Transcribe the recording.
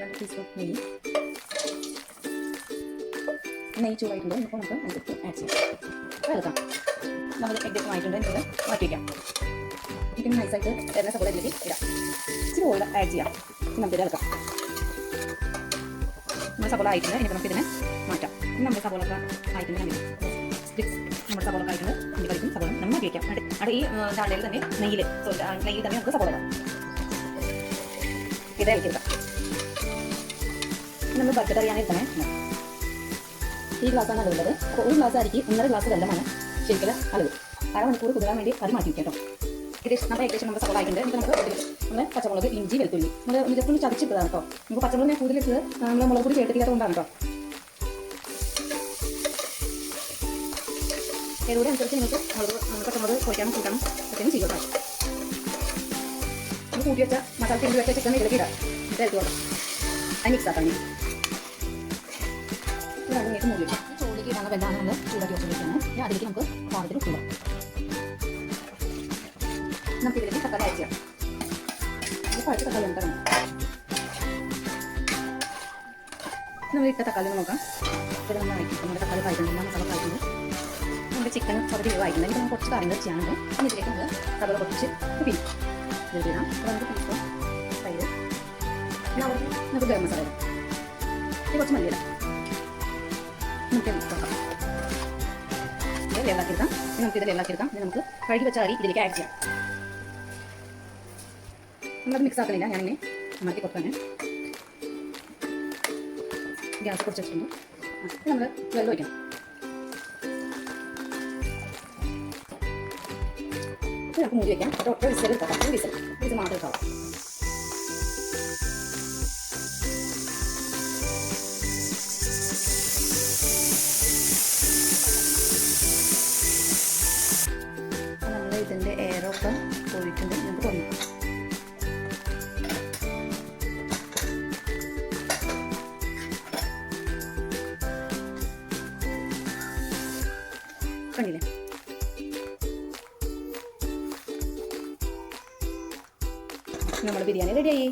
രണ്ട് ഓഫ് നെയ്യ് നെയ്യ് ചൂടായിട്ടുണ്ട് ഇപ്പോൾ നമുക്ക് അതിലേക്ക് ആഡ് ചെയ്യാം. ഇളക്കാം നമ്മൾ ഏകദേശം ആയിട്ടുണ്ട് എനിക്കത് മാറ്റി വയ്ക്കാം ഇതിന് നൈസായിട്ട് എണ്ണ സപ്പോർട്ട് ഇതിലേക്ക് ഇടാം. ഇച്ചിരി ഓയിൽ ആഡ് ചെയ്യാം. നമുക്ക് ഇത് ഇളക്കാം. നമ്മുടെ സബോള ആയിട്ടുണ്ട്. ഇനി നമുക്ക് ഇതിനെ മാറ്റാം. ആയിട്ടുണ്ട് നമ്മൾ സ്റ്റിക്സ് നമ്മുടെ സബോള ആയിട്ടുണ്ട്. നമ്മൾ മാറ്റി വയ്ക്കാം അവിടെ ഈ ഡാണ്ടയിൽ തന്നെ നെയ്യിൽ നെയ്യിൽ തന്നെ നമുക്ക് സബോള ഇടാം. ഇത് ഇളക്കിയെടുക്കാം ഇനി നമ്മൾ അറിയാൻ എടുക്കണേ ഈ ഗ്ലാസ്സാണ് അളവുള്ളത് അപ്പോൾ ഒരു ഗ്ലാസ് അരിക്ക് ഒന്നര ഗ്ലാസ് വെള്ളമാണ് ശരിക്കും അളവ്. അരമണിക്കൂർ കുതിരാൻ വേണ്ടി അത് മാറ്റി വെക്കാം ഏകദേശം നമ്മൾ ഏകദേശം നമ്മുടെ സവാള നമുക്ക് നമ്മൾ പച്ചമുളക് ഇഞ്ചി വെളുത്തുള്ളി. നമ്മൾ ജസ്റ്റ് ഒന്ന് ചതച്ചിട്ടതാണ് കേട്ടോ. നമുക്ക് പച്ചമുളക് ഞാൻ കൂടുതലിട്ട് നമ്മൾ മുളക് പൊടി ചേർത്തില്ലാത്ത കൊണ്ടാണ് കേട്ടോ. ഏതോടെ അനുസരിച്ച് നിങ്ങൾക്ക് മുളക് പച്ചമുളക് കുറയ്ക്കാനും കൂട്ടാനും ഒക്കെ ചെയ്യാം നമ്മൾ കൂട്ടി വെച്ച മസാല തിരിഞ്ഞ് വെച്ച ചിക്കൻ ഇതിലേക്ക് ഇടാം. ഇത് എടുത്ത് കൊടുക്കാം. അത് മിക്സ് ആക്കാം രണ്ടും മൂടി ഈ ചോറിലേക്ക് ഇടാനുള്ള വെള്ളമാണ് നമ്മൾ ചൂടാക്കി വെച്ചിരിക്കുകയാണ് ഇനി അതിലേക്ക് നമുക്ക് പാകത്തിൽ ഉപ്പിടാം നമുക്ക് ഇതിലേക്ക് തക്കാളി അയച്ചു ഇത് പഴുത്ത തക്കാളി ഉണ്ട് കേട്ടോ. നമ്മൾ ഇട്ട തക്കാളി നോക്കാം ഇത് നമ്മൾ അയക്കും നമ്മുടെ തക്കാളി കഴിക്കുന്നുണ്ട് മസാല കഴിക്കുന്നുണ്ട് നമ്മുടെ ചിക്കൻ പകുതി വായിക്കുന്നത് എനിക്ക് കുറച്ച് കാര്യങ്ങൾ ചെയ്യാനുണ്ട് ഇതിലേക്ക് നമുക്ക് സവള കുറച്ച് ഉപ്പി ഇതിടാം നമുക്ക് പിടിക്കും നമുക്ക് ഗരം മസാല ഇടാം ഇത് കുറച്ച് മല്ലിയിടാം നമുക്ക് നോക്കാം ഇത് വെള്ളാക്കിയെടുക്കാം നമുക്ക് ഇത് വെള്ളാക്കിയെടുക്കാം ഇനി നമുക്ക് കഴുകി വെച്ച അരി ഇതിലേക്ക് ആഡ് ചെയ്യാം. നമ്മളത് മിക്സ് ആക്കുന്നില്ല. ഞാനിങ്ങനെ മാറ്റി കൊടുക്കാണ് ഗ്യാസ് കുറച്ച് വെച്ചിട്ടുണ്ട്. ഇത് നമ്മൾ വെള്ളം ഒഴിക്കണം. ഇത് നമുക്ക് മൂടി വയ്ക്കാം ഒറ്റ വിസൽ എടുക്കാം വിസൽ. ഇത് മാത്രം എടുക്കാം കണ്ടില്ലേ? നമ്മുടെ ബിരിയാണി റെഡിയായി